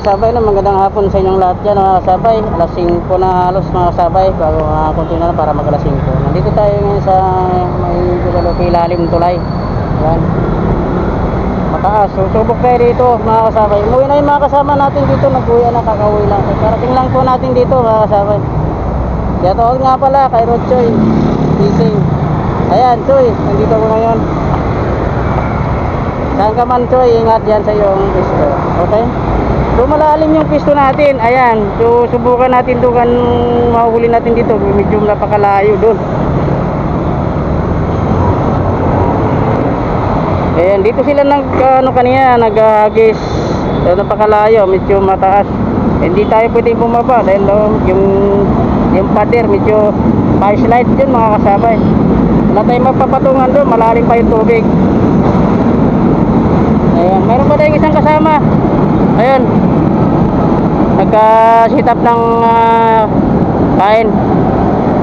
Kasabay, no, magandang hapon sa inyong lahat dyan mga kasabay. Alas 5 na halos mga kasabay bago mga konti na para mag alas 5. Nandito tayo ngayon sa may Guadalupe ilalim tulay. Yan. Mataas. Susubok tayo dito mga kasabay. Umuwi na yung mga kasama natin dito. Nag-uwi na kakauwi lang. Karating lang po natin dito mga kasabay. Shoutout nga pala kay Rod Choy. Ayan Choy, nandito ko ngayon. Saan ka man ingat yan sa iyong pisto. Okay? So malalim yung pisto natin. Ayan. So subukan natin doon kan mahuli natin dito. Medyo napakalayo doon. Ayan, dito sila nag ano kanina, naghagis. So napakalayo, medyo mataas. Hindi tayo pwedeng bumaba dahil oh, yung yung pader medyo pa slide dyan mga kasabay. Wala tayong magpapatungan doon, malalim pa yung tubig. Mayroon pa tayong isang kasama. Ayun. Nagka-sit up ng ah, kain.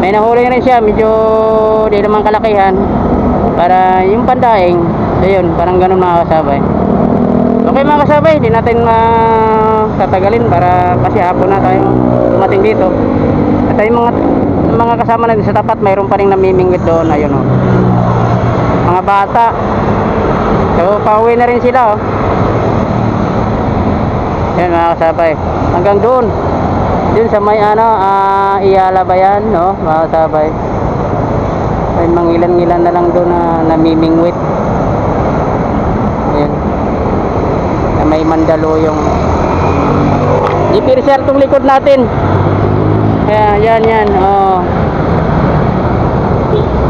May nahuli rin siya, medyo di naman kalakihan. Para yung pandaing, ayun, parang ganun mga kasabay. Okay mga kasabay, di natin uh, tatagalin para kasi hapon na tayo dumating dito. At yung mga mga kasama natin sa tapat, mayroon pa rin namimingwit doon, ayun oh. Mga bata. So, pauwi na rin sila oh. Yan mga kasabay. Hanggang doon. Doon sa may ano, ah, Iyala ba yan, no? Mga kasabay. May mangilan-ngilan na lang doon na namimingwit. Ayan. Na may mandaluyong. Ipirser tong likod natin. Yan, yan, yan. Oh.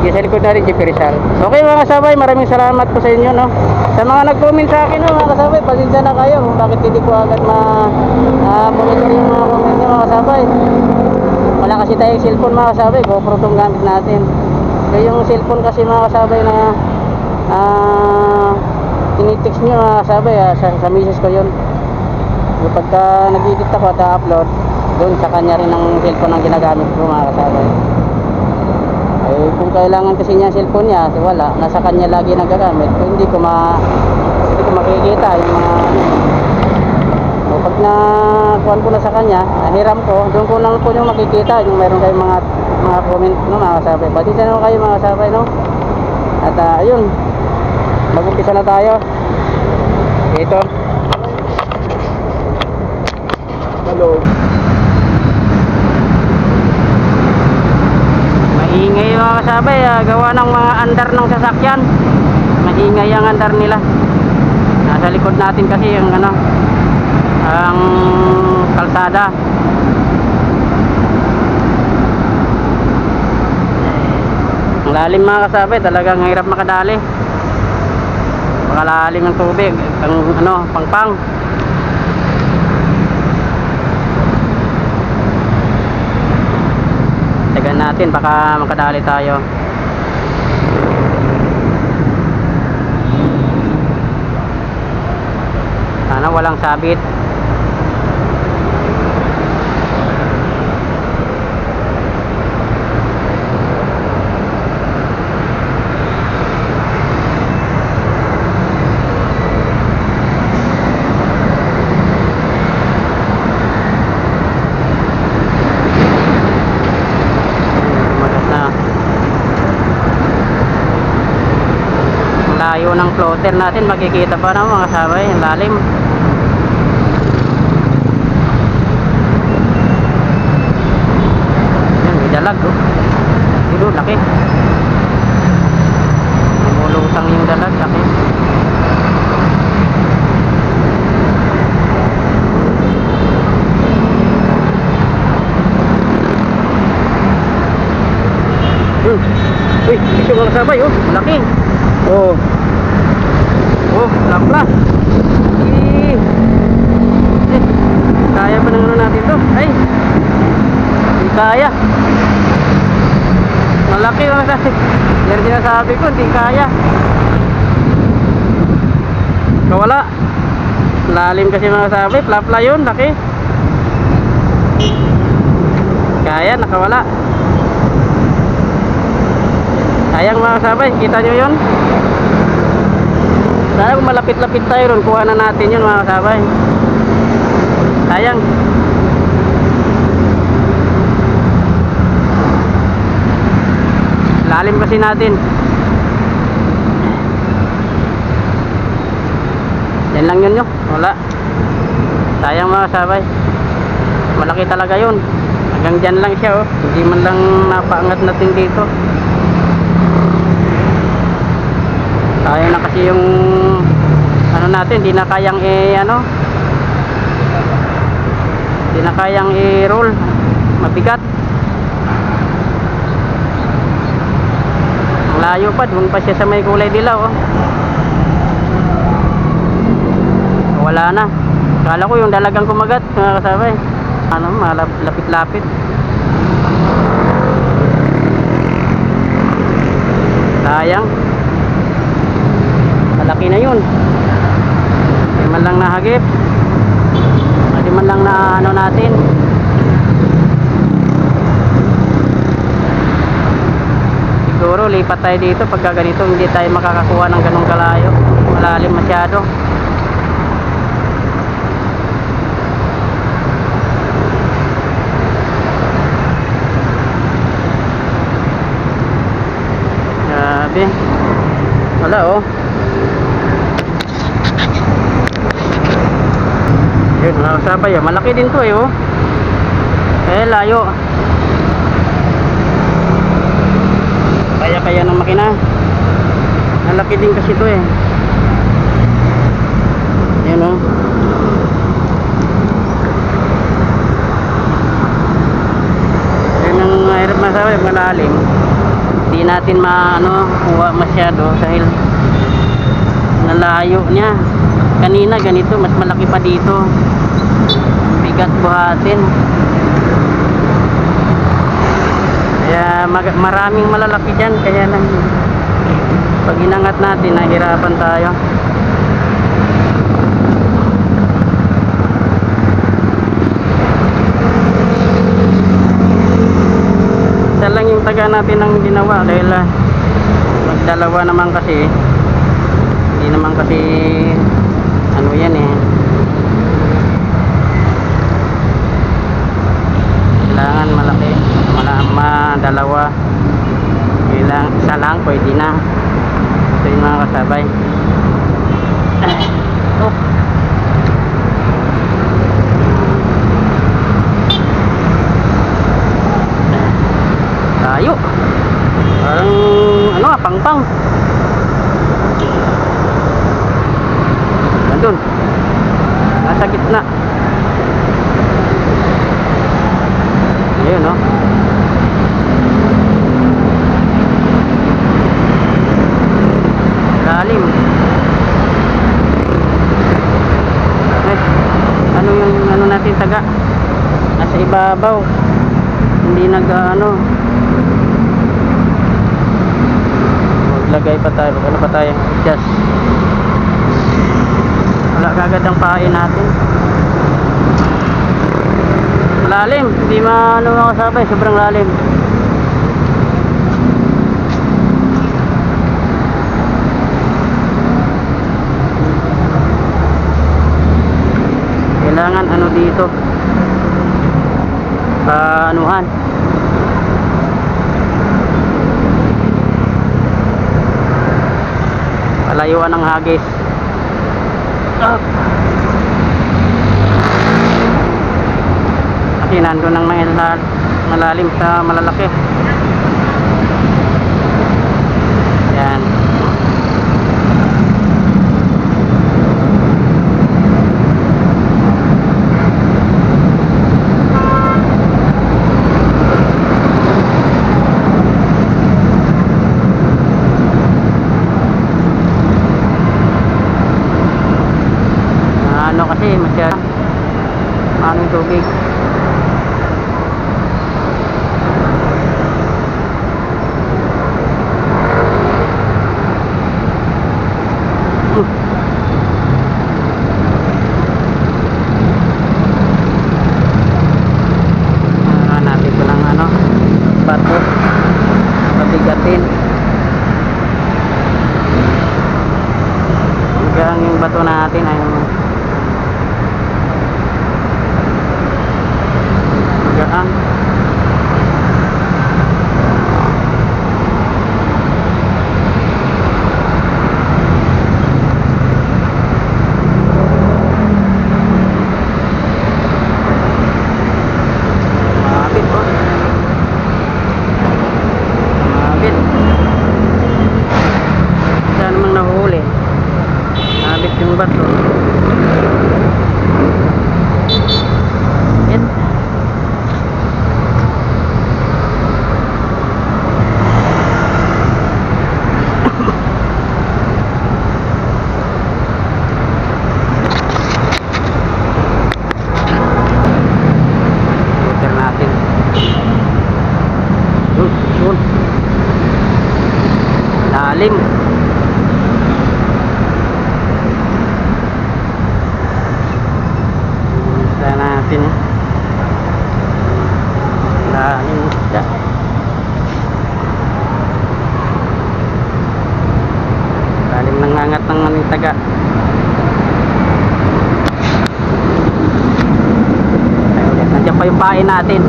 Yung sa likod natin, Jeep Rizal. Okay mga kasabay, maraming salamat po sa inyo, no? Sa mga nag-comment sa akin, no, mga kasabay, pasensya na kayo bakit hindi ko agad ma uh, monitor yung mga comment nyo, mga kasabay. Wala kasi tayong cellphone, mga kasabay. GoPro tong gamit natin. So, yung cellphone kasi, mga kasabay, na ah tinitext nyo, mga kasabay, ah, sa, sa misis ko yun. So, pagka nag-edit ako at upload doon sa kanya rin ang cellphone ang ginagamit ko, mga kasabay. Eh, kung kailangan kasi niya cellphone niya, so wala, nasa kanya lagi nagagamit. So, hindi ko ma hindi ko makikita yung mga ano. Pag na kuhan ko na sa kanya, nahiram ko, doon ko lang po yung makikita yung meron kayong mga mga comment no mga kasabay. Pasensya na kayo mga kasabay no. At ah, ayun, mag-umpisa na tayo. Ito. Hello. Kasabay, ah, gawa ng mga andar ng sasakyan. Maingay ang andar nila. Nasa likod natin kasi yung ano, ang kalsada. Ang lalim mga kasabay, talagang hirap makadali. Makalalim ng tubig, ang ano, pangpang. Tagan natin baka makadali tayo. Sana walang sabit. Magas na. Ang layo ng floater natin, makikita pa na mga sabay, ang lalim. Yan, may dalag oh. Dito, laki. Lumulutang yung dalag, laki. Hmm. Uy, ito mga sabay, oh, malaki. Oh. Lapla. Eh. Kaya pa ng ano natin to? Ay. Hindi kaya. Malaki mga sabay. Yan sinasabi ko, hindi kaya. Kawala. Lalim kasi mga sabay, plapla yun, laki. Kaya, nakawala. Sayang mga kasabay, kita nyo yun? Sana kung malapit-lapit tayo ron, kuha na natin yun mga kasabay. Sayang. Lalim kasi natin. Yan lang yun yun. Wala. Sayang mga sabay. Malaki talaga yun. Hanggang dyan lang siya oh. Hindi man lang napaangat natin dito. Sayang na kasi yung ano natin, di na kayang i ano? Di na kayang i-roll. Mabigat. Ang layo pa, doon pa siya sa may kulay dilaw oh. wala na. Kala ko yung dalagang kumagat mga kasabay. Ano, malapit-lapit sayang malaki na yun. Hindi man lang nahagip. Hindi man lang na ano natin. Siguro lipat tayo dito. Pagka ganito hindi tayo makakakuha ng ganong kalayo. Malalim masyado. Grabe. Wala oh kasabay oh. malaki din to eh oh. Eh layo. Kaya kaya ng makina. Malaki din kasi to eh. Yun oh. Yun ang mahirap masabi malalim. Hindi natin maano kuha masyado dahil nalayo niya. Kanina ganito mas malaki pa dito bigat buhatin. Kaya mag- maraming malalaki dyan kaya lang pag inangat natin nahirapan tayo. Isa lang yung taga natin ang ginawa dahil ah, magdalawa naman kasi. Hindi naman kasi ano yan eh kailangan malaki mala, madalawa kailang isa lang pwede na. Ito yung mga kasabay. Oh. tayo parang ano ah pangpang. Nandun. Nasa gitna. Ayun no lalim eh, ano yung ano natin taga nasa ibabaw hindi nag ano. Maglagay pa tayo. Ano pa tayo just wala kagad ang pain natin. Lalim. Hindi maano makasabay sobrang lalim. Kailangan ano dito paanuhan palayuan ng hagis. Up kasi nandun ang malal malalim sa malalaki pa yung pain natin.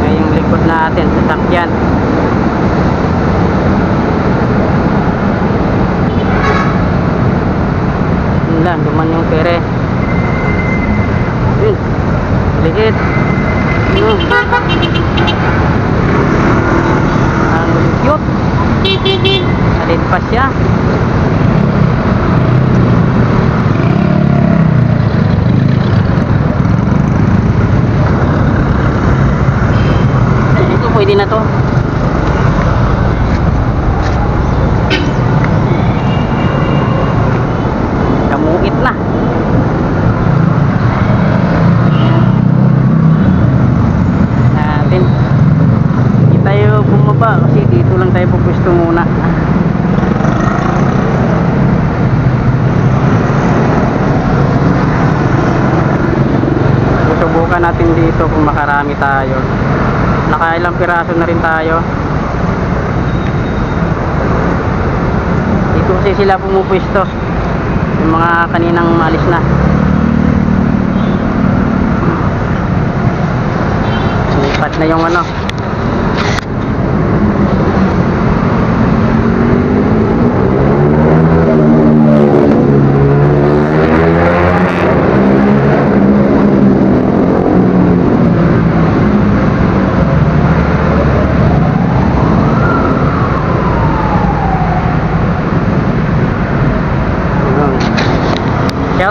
Ngayon yung likod natin, sasakyan. Yun lang, duman yung pere. Yun. Ligid. Yun. Ang cute. Alin pa siya. Ito pwede na to. Kamuit na. Natin. Hindi tayo bumaba kasi dito lang tayo pupwesto muna. Susubukan natin dito kung makarami tayo. Nakailang piraso na rin tayo. Dito kasi sila pumupwesto. Yung mga kaninang alis na. Lipat na yung ano.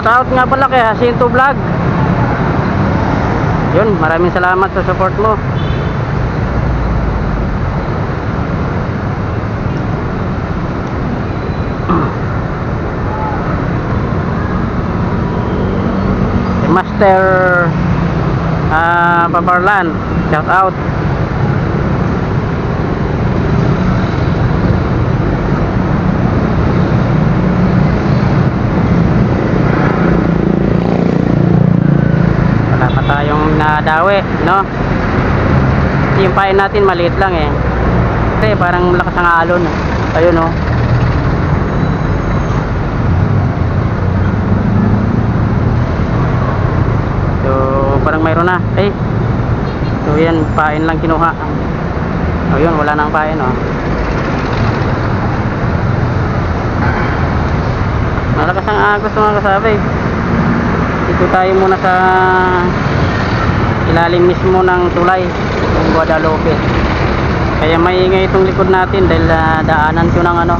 Shout out nga pala kay Jacinto Vlog. Yun, maraming salamat sa support mo. Master ah Paparlan, shout out. Tayong nadawi no? Yung pain natin maliit lang eh. Kasi parang malakas ang alon ayun no so parang mayroon na eh. So yan pain lang kinuha. O yun wala nang pain oh. Malakas ang agos mga kasabay dito tayo muna sa ilalim mismo ng tulay ng Guadalupe. Kaya maingay itong likod natin dahil ah, daanan ko ng ano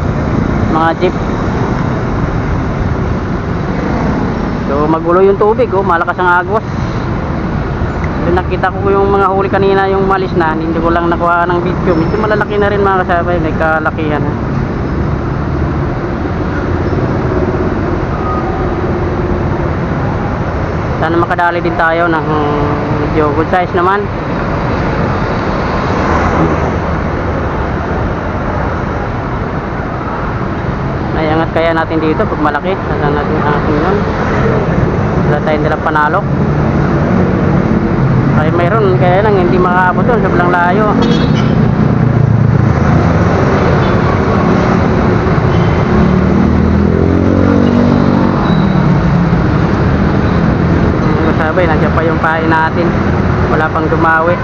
mga jeep. So magulo yung tubig oh. Malakas ang agos so, nakita ko yung mga huli kanina yung malis na hindi ko lang nakuha ng video. Medyo malalaki na rin mga kasabay. May kalakihan ha? Sana makadali din tayo ng medyo good size naman. Ay kaya natin dito pag malaki. Saan natin angatin yun? Wala tayong dalang panalo. Ay mayroon. Kaya lang hindi makaabot doon sobrang layo Sabay, nandiyan pa yung pain natin. Wala pang dumawi.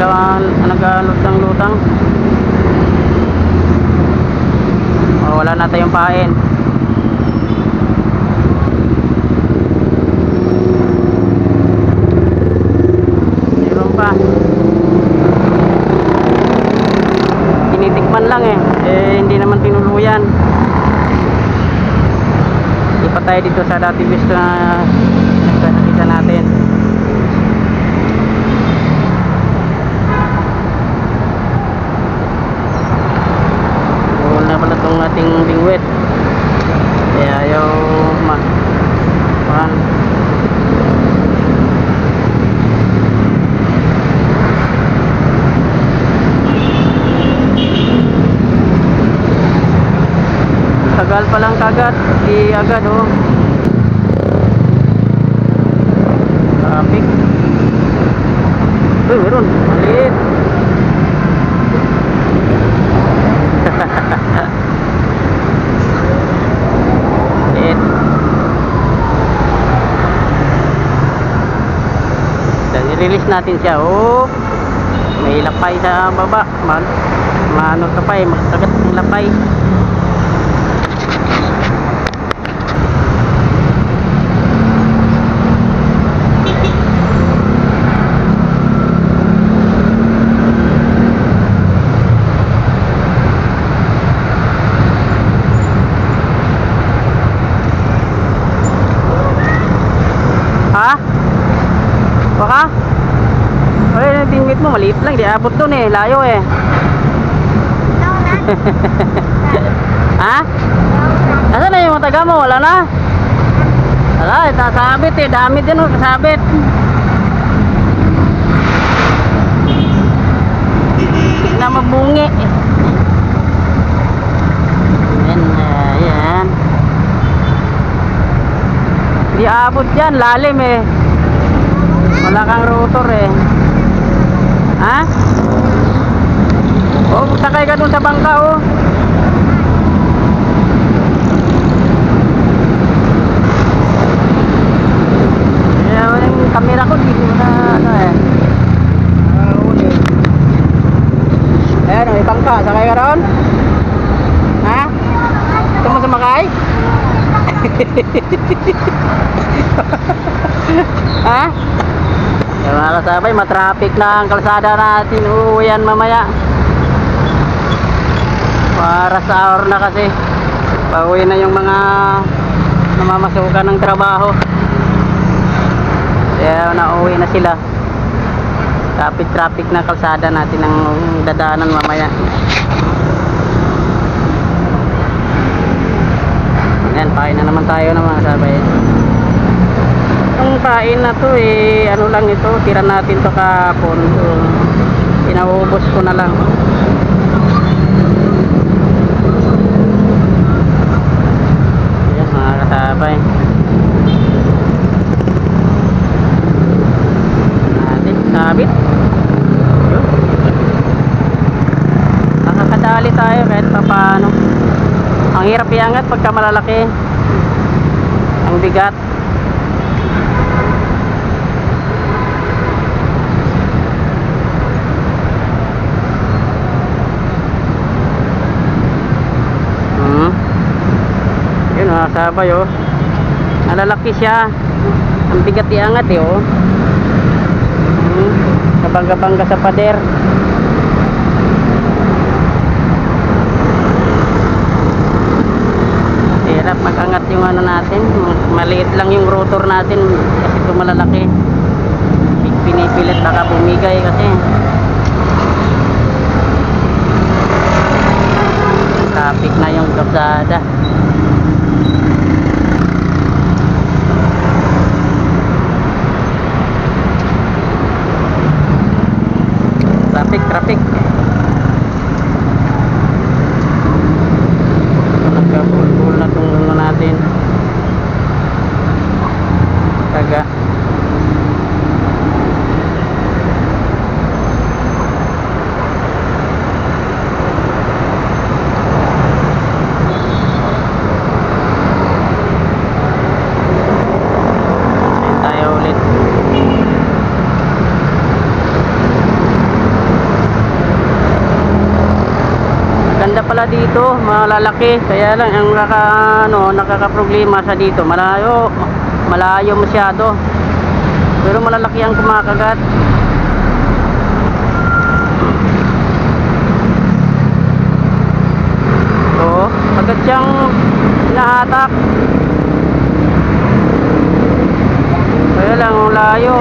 Ah, nag-alot ng lutang o, oh, wala na tayong pain. Meron pa. Tinitikman lang eh. Eh hindi naman tinuluyan. Hindi pa tayo dito sa dati na Di agad oh. Traffic. Uy, meron. Maliit. I-release natin siya. Oh. May lapay sa baba. Man, maano ka pa eh. Makagat ng lapay. Ha? Baka? Ay, yung bingwit mo, maliit lang. Dun eh. Layo eh. ha? Nasaan na yung taga mo? Wala na? Wala, nasabit eh. Dami din oh, kasabit. Na mabungi. Yan, ah, yan. Di abot yan, lalim eh. Wala kang rotor eh. Ha? Oh, sakay ka dun sa bangka oh. Camera ko dito na ano eh. Ayan, may bangka. Sakay ka ron? Ha? Gusto mo sumakay? ha? Yung mga kasabay, matraffic na ang kalsada natin. Uuwian mamaya. Para sa hour na kasi. Pauwi na yung mga namamasukan ng trabaho. Kaya nauwi na sila. Traffic traffic na kalsada natin ang dadaanan mamaya. Yan, pain na naman tayo ng mga sabay. Ang pain na to eh, ano lang ito, tira natin to kahapon. So, inaubos ko na lang. Yan, mga kasabay. Natin, sabit. Yun. Nakakadali tayo kahit pa paano. Ang hirap iangat pagka malalaki. Ang bigat. Hmm. Yun mga sabay oh. Nalalaki siya. Ang bigat iangat eh oh. Hmm. Kabangga-bangga sa pader. Hirap magangat yung ano natin. Maliit lang yung rotor natin kasi ito malalaki. Pinipilit baka bumigay kasi. Traffic na yung kalsada. malalaki. Kaya lang ang kaka, ano, nakakaproblema sa dito malayo malayo masyado. Pero malalaki ang kumakagat. Oo so, agad siyang nahatak kaya lang ang layo.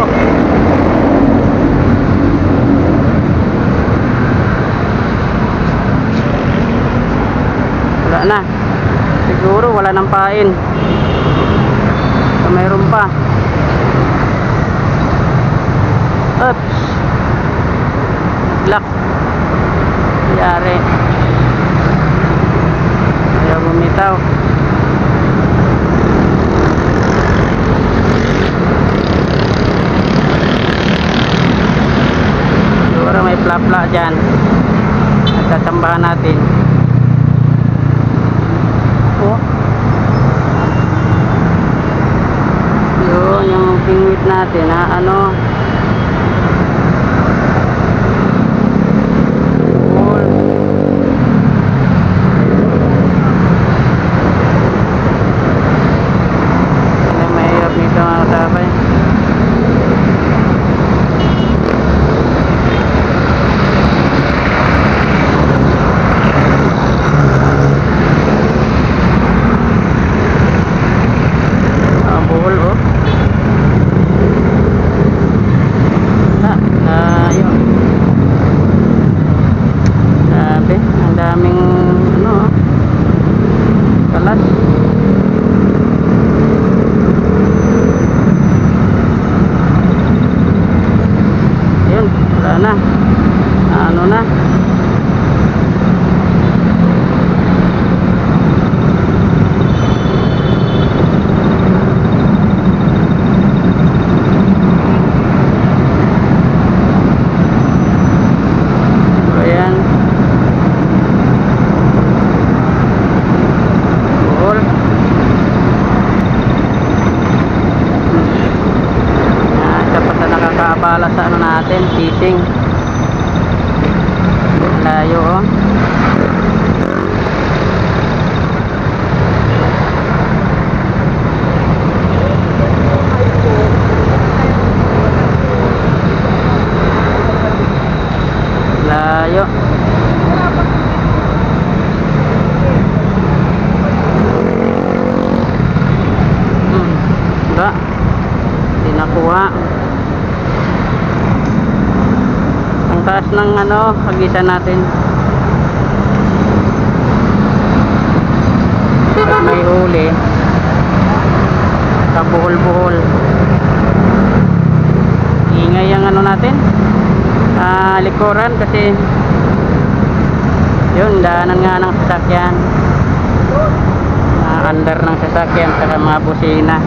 Siguro wala nang pain. So, mayroon pa. Oops. Lock. Yari. Ayaw bumitaw. Siguro may plapla dyan. At tatambahan natin. Oh. Yun, yung pingwit natin ha, ano. Cool. Ano mahirap nito mga kasabay. Ah, buhol oh. Ah, layo. Grabe, ang daming ano oh. Kalas. Yun, wala na. Ano na? Ayan. Buhol. Ah, isa pa sa nakakaabala sa ano natin, fishing. Layo oh. Layo. Hmm. Ba? Hindi nakuha. Ang taas hagisan natin. May huli, kabuhol-buhol. Ingay ang ano natin. Ah, likuran kasi yun, daanan nga ng sasakyan. Ah, under ng sasakyan saka mga busina.